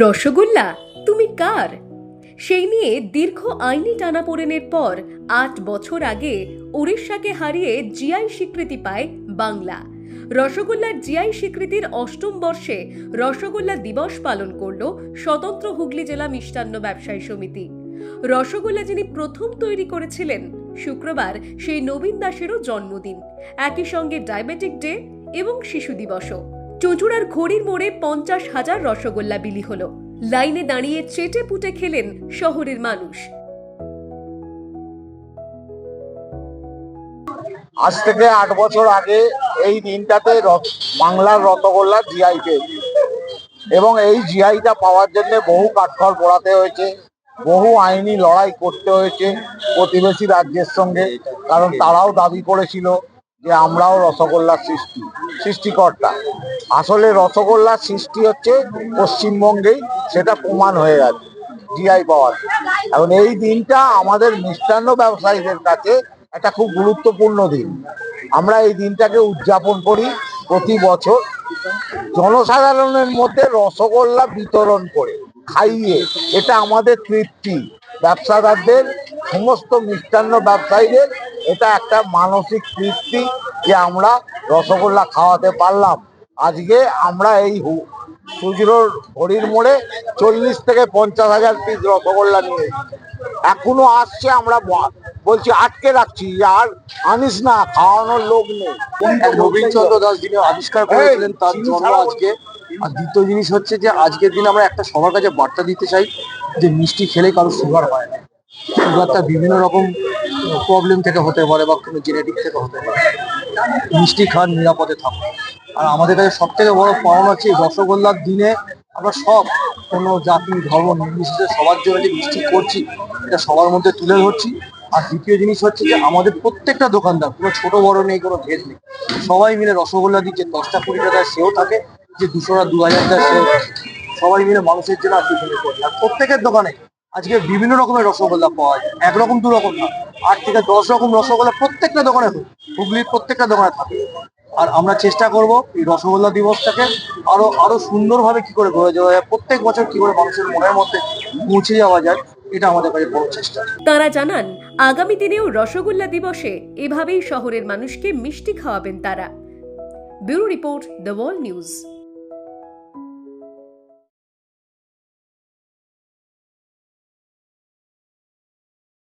রসগোল্লা, তুমি কার? সেই নিয়ে দীর্ঘ আইনি টানাপোড়েনের পর আট বছর আগে উড়িষ্যাকে হারিয়ে জিআই স্বীকৃতি পায় বাংলা। রসগোল্লার জিআই স্বীকৃতির অষ্টম বর্ষে রসগোল্লা দিবস পালন করল স্বতন্ত্র হুগলি জেলা মিষ্টান্ন ব্যবসায়ী সমিতি। রসগোল্লা যিনি প্রথম তৈরি করেছিলেন শুক্রবার সেই নবীন দাসেরও জন্মদিন। একই সঙ্গে ডায়াবেটিক ডে এবং শিশু দিবসও। চচুড়ার ঘড়ির মোড়ে পঞ্চাশ হাজার রসগোল্লা বিলি হলো। লাইনে দাঁড়িয়ে চেটে পুটে খেলেন শহরের মানুষ। আজ থেকে আট বছর আগে এই দিনটাতে বাংলার রতগোল্লা জিআই পেয়েছে এবং এই জিআইটা পাওয়ার জন্য বহু কাঠখড় পোড়াতে হয়েছে। বহু আইনি লড়াই করতে হয়েছে প্রতিবেশী রাজ্যের সঙ্গে, কারণ তারাও দাবি করেছিল যে আমরাও রসগোল্লার সৃষ্টি, সৃষ্টিকর্তা। আসলে রসগোল্লার সৃষ্টি হচ্ছে পশ্চিমবঙ্গেই, সেটা প্রমাণ হয়ে গেছে জিআই পাওয়ার। এখন এই দিনটা আমাদের মিষ্টান্ন ব্যবসায়ীদের কাছে একটা খুব গুরুত্বপূর্ণ দিন। আমরা এই দিনটাকে উদযাপন করি প্রতি বছর। জনসাধারণের মধ্যে রসগোল্লা বিতরণ করে। খাইয়ে, এটা আমাদের তৃপ্তি ব্যবসাদারদের, সমস্ত মিষ্টান্ন ব্যবসায়ীদের, এটা একটা মানসিক তৃপ্তি যে আমরা রসগোল্লা খাওয়াতে পারলাম আজকে আমরা এই সুজরোর হরির মোড়ে চল্লিশ থেকে পঞ্চাশ হাজার পিস রসগোল্লা নিয়ে। এখনও আসছে, আমরা বলছি আটকে রাখছি আর আনিস না খাওয়ানোর লোক নেই। নবীন চন্দ্র দাস যিনি আবিষ্কার করেছিলেন তার জন্ম আজকে। আর দ্বিতীয় জিনিস হচ্ছে যে আজকের দিন আমরা একটা সবার কাছে বার্তা দিতে চাই যে মিষ্টি খেলে কারও সুগার হয় না। সুগারটা বিভিন্ন রকম প্রবলেম থেকে হতে পারে বা কোনো জেনেটিক থেকে হতে পারে। মিষ্টি খান নিরাপদে থাকুন। আর আমাদের কাছে সব থেকে বড় পাওনা হচ্ছে রসগোল্লার দিনে আমরা সব কোনো জাতি ধর্ম নির্বিশেষে সবার জন্য যে মিষ্টি করছি এটা সবার মধ্যে তুলে ধরছি। আর দ্বিতীয় জিনিস হচ্ছে যে আমাদের প্রত্যেকটা দোকানদার, কোনো ছোট বড় নেই, কোনো ভেদ নেই। সবাই মিলে রসগোল্লা দিচ্ছে দশটা কুড়ি টাকা সেও থাকে, যে দুশো দু হাজার টাকা সেও। সবাই মিলে মানুষের জন্য আর করি। আর প্রত্যেকের দোকানে আজকে বিভিন্ন রকমের রসগোল্লা পাওয়া যায়। একরকম দু রকম না। আট থেকে দশ রকম রসগোল্লা প্রত্যেকটা দোকানে। হুগলির প্রত্যেকটা দোকানে থাকে। আর আমরা চেষ্টা করব এই রসগোল্লা দিবসটাকে আরও আরও সুন্দরভাবে কি করে গড়ে যাওয়া যায়, প্রত্যেক বছর কি করে মানুষের মনের মধ্যে পৌঁছে যাওয়া যায় এটা আমাদের কাছে বড় চেষ্টা। তারা জানান, আগামী দিনেও রসগোল্লা দিবসে এভাবেই শহরের মানুষকে মিষ্টি খাওয়াবেন তারা। Bureau report, the world news.